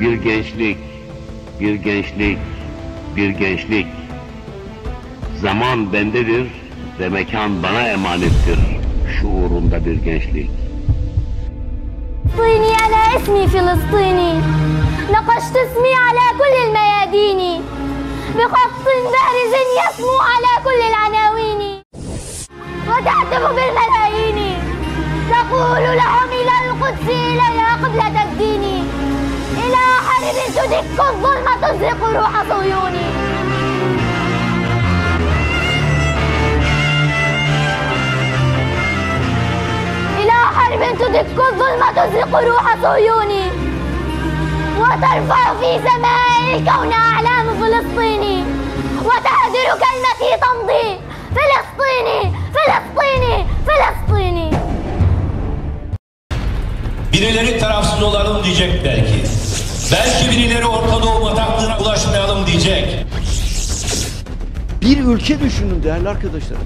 gençlik, bir gençlik, bir gençlik. Zaman bendedir ve mekan bana emanettir. Şuurunda bir gençlik. فلسطيني أنا اسمي فلسطيني نقشت اسمي على كل الميادين بخط بارز يسمو على كل العناوين وتهتف بالملايين تقول لهم إلى القدس إليها قبلة الدين إلى حرب تدك الظلم تزرق روح صهيوني. إلى حرب تدك الظلم تزرق روح صهيوني. وترفع في سماء الكون أعلام فلسطيني وتهدر كلمتي تمضي. فلسطيني فلسطيني فلسطيني Birileri tarafsız olalım diyecek belki. Bir ülke düşünün değerli arkadaşlar.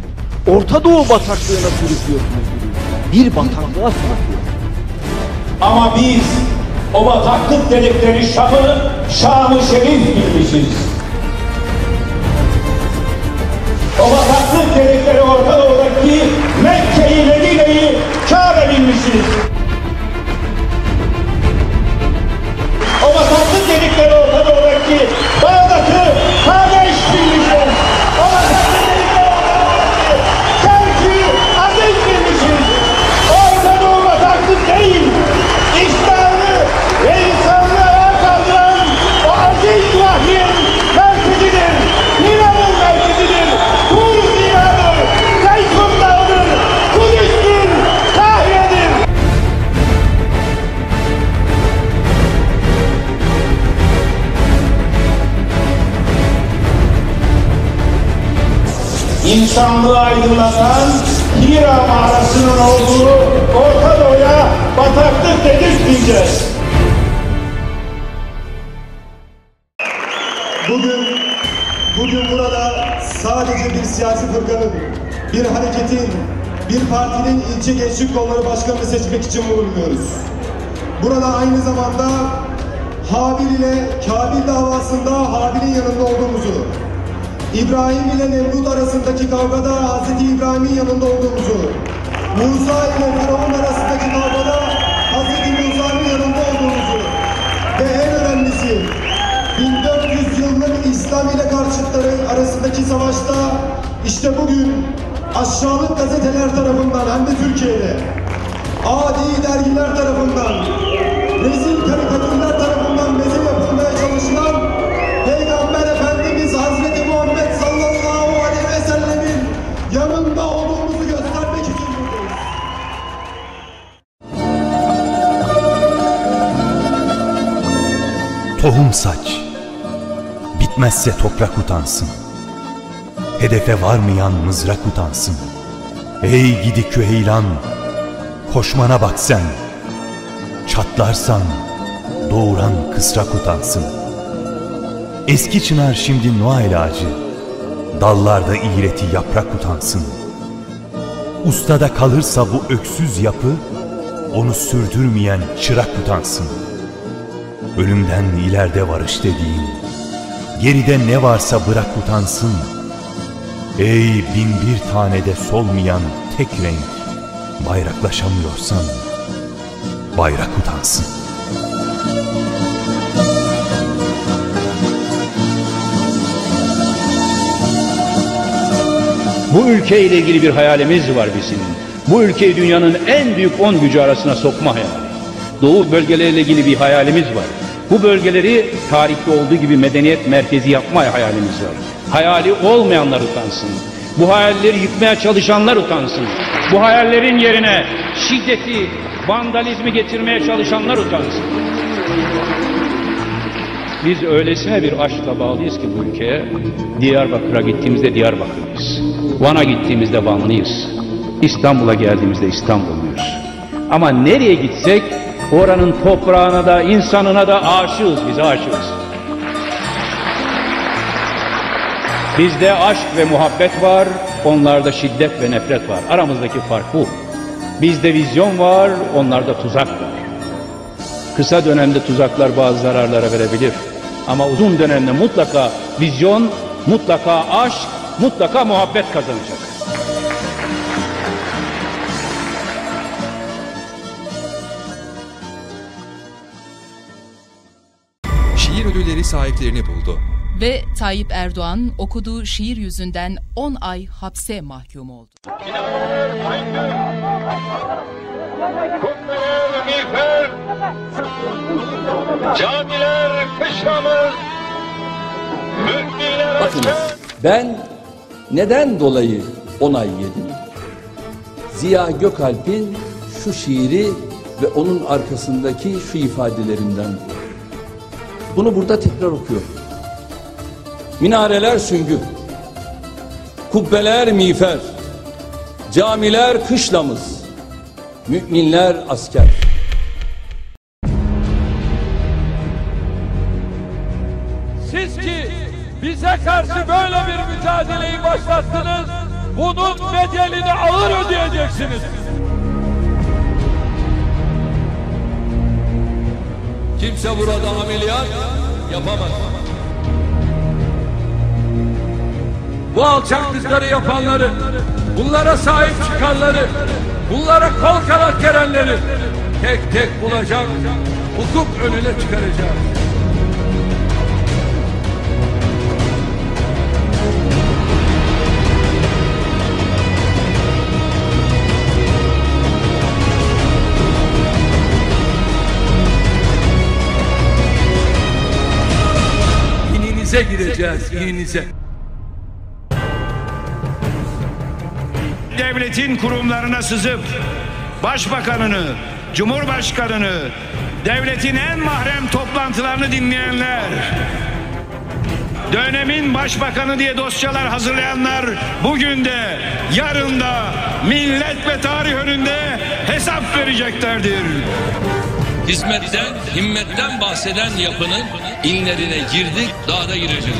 Orta Doğu bataklığına sürüklüyorsunuz bir bataklığa sürüklüyorsunuz. Ama biz o bataklık dedikleri Şam'ı, Şam-ı Şerif bilmişiz. İnsanlığı aydınlatan Hira mağarasının olduğu Orta Doğu'ya bataklık dedirtmeyeceğiz. Bugün, bugün burada sadece bir siyasi fırkanın, bir hareketin, bir partinin ilçe gençlik kolları başkanını seçmek için bulunuyoruz. Burada aynı zamanda Habil ile Kabil davasında Habil'in yanında olduğumuzu, İbrahim ile Nemrut arasındaki kavgada Hz. İbrahim'in yanında olduğumuzu, Musa ile Firavun arasındaki kavgada Hz. Musa'nın yanında olduğumuzu ve en önemlisi 1400 yıllık İslam ile karşıtları arasındaki savaşta işte bugün aşağılık gazeteler tarafından hem de Türkiye'de adi dergiler tarafından Tohum saç. Bitmezse toprak utansın. Hedefe varmayan mızrak utansın. Ey gidi küheylan, koşmana bak sen. Çatlarsan doğuran kısrak utansın. Eski çınar şimdi Noel ağacı. Dallarda iğreti yaprak utansın. Ustada kalırsa bu öksüz yapı, onu sürdürmeyen çırak utansın. Ölümden ileride varış dediğin, geride ne varsa bırak utansın. Ey bin bir tanede solmayan tek renk, bayraklaşamıyorsan, bayrak utansın. Bu ülke ile ilgili bir hayalimiz var bizim. Bu ülkeyi dünyanın en büyük 10 gücü arasına sokma hayali. Doğu bölgeleriyle ilgili bir hayalimiz var. Bu bölgeleri tarihte olduğu gibi medeniyet merkezi yapma hayalimiz var. Hayali olmayanlar utansın. Bu hayalleri yıkmaya çalışanlar utansın. Bu hayallerin yerine şiddeti, vandalizmi getirmeye çalışanlar utansın. Biz öylesine bir aşkla bağlıyız ki bu ülkeye. Diyarbakır'a gittiğimizde Diyarbakırlıyız. Van'a gittiğimizde Vanlıyız. İstanbul'a geldiğimizde İstanbulluyuz. Ama nereye gitsek oranın toprağına da insanına da aşığız biz aşığız. Bizde aşk ve muhabbet var, onlarda şiddet ve nefret var. Aramızdaki fark bu. Bizde vizyon var, onlarda tuzak var. Kısa dönemde tuzaklar bazı zararlara verebilir. Ama uzun dönemde mutlaka vizyon, mutlaka aşk, mutlaka muhabbet kazanacak. Ödülleri sahiplerini buldu. Ve Tayyip Erdoğan okuduğu şiir yüzünden 10 ay hapse mahkum oldu. Camiler kışlamız, müminler Bakın ben neden dolayı onay yedim? Ziya Gökalp'in şu şiiri ve onun arkasındaki şu ifadelerinden. Bunu burada tekrar okuyorum. Minareler süngü, kubbeler miğfer, camiler kışlamız, müminler asker. Siz ki bize karşı böyle bir mücadeleyi başlattınız. Bunun bedelini ağır ödeyeceksiniz. Kimse burada ameliyat yapamaz. Bu alçaklıkları yapanları, bunlara sahip çıkanları, bunlara kol kanat gerenleri tek tek bulacak, hukuk önüne çıkaracak. İninize gireceğiz, ininize. devletin kurumlarına sızıp başbakanını, cumhurbaşkanını, devletin en mahrem toplantılarını dinleyenler, dönemin başbakanı diye dosyalar hazırlayanlar bugün de yarın da millet ve tarih önünde hesap vereceklerdir. Hizmetten, himmetten bahseden yapının inlerine girdik, daha da gireceğiz.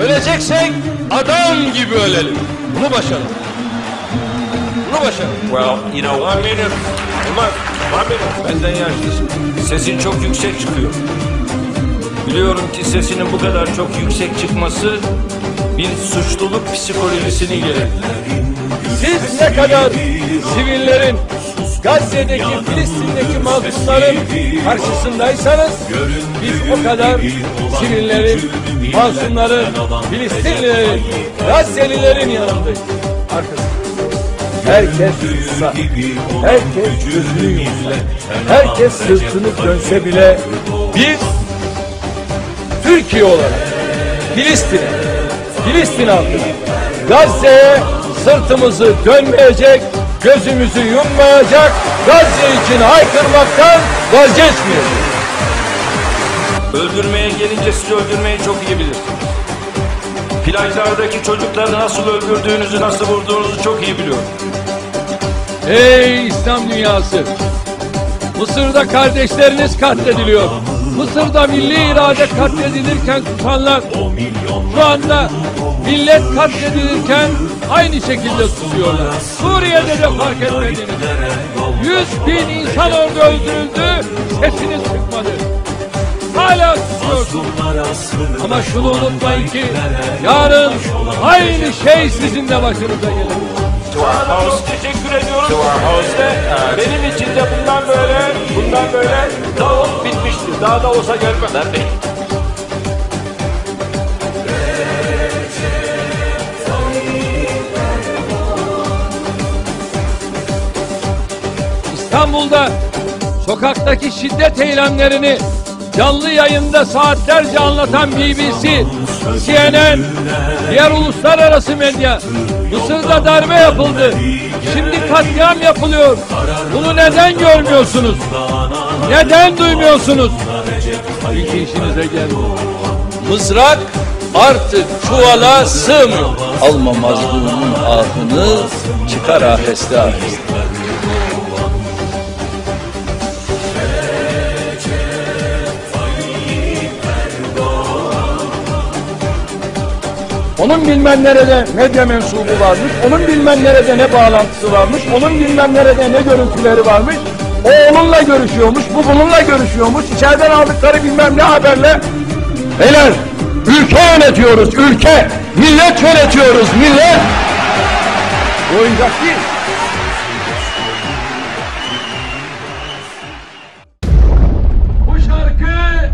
Öleceksek adam gibi ölelim. Bunu başaralım. Bunu başaralım. Well, you know, minute. Olmaz. One minute. Benden yaşlısın. Sesin çok yüksek çıkıyor. Biliyorum ki sesinin bu kadar çok yüksek çıkması bir suçluluk psikolojisini gerektirir. Siz ne kadar sivillerin Gazze'deki, Filistin'deki mazlumların karşısındaysanız biz o kadar sivillerin, mazlumların, Filistinlilerin, Gazze'lilerin yanındayız. Arkasında. Herkes sussa, herkes gözünü yumsa, herkes sırtını dönse bile biz Türkiye olarak Filistin'e, Filistin halkına, Gazze'ye sırtımızı dönmeyecek, gözümüzü yummayacak, Gazze için haykırmaktan vazgeçmeyeceğiz. Öldürmeye gelince siz öldürmeyi çok iyi bilirsiniz. Plajlardaki çocukları nasıl öldürdüğünüzü, nasıl vurduğunuzu çok iyi biliyorum. Ey İslam dünyası! Mısır'da kardeşleriniz katlediliyor. Mısır'da milli irade katledilirken tutanlar şu anda millet katledilirken aynı şekilde tutuyorlar. Suriye'de de fark etmediniz. Yüz bin insan orada öldürüldü, sesiniz çıkmadı. Hala tutuyorsunuz. Ama şunu unutmayın ki yarın aynı şey sizin de başınıza gelir. Teşekkür ediyorum. İşte benim için de bundan böyle, bundan böyle olup bitmiştir. Daha da olsa gelmem. Ben İstanbul'da sokaktaki şiddet eylemlerini canlı yayında saatlerce anlatan BBC, CNN, diğer uluslararası medya, Mısır'da darbe yapıldı, şimdi katliam yapılıyor. Bunu neden görmüyorsunuz? Neden duymuyorsunuz? İki işinize gelmiyor. Mızrak artık çuvala sığmıyor. Alma mazlumun ahını çıkar aheste aheste. Onun bilmem nerede medya mensubu varmış, onun bilmem nerede ne bağlantısı varmış, onun bilmem nerede ne görüntüleri varmış. O onunla görüşüyormuş, bu bununla görüşüyormuş. İçeriden aldıkları bilmem ne haberle. Beyler, ülke yönetiyoruz, ülke. Millet yönetiyoruz, millet. Oyuncak değil. Bu şarkı,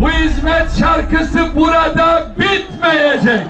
bu hizmet şarkısı burada bitmeyecek.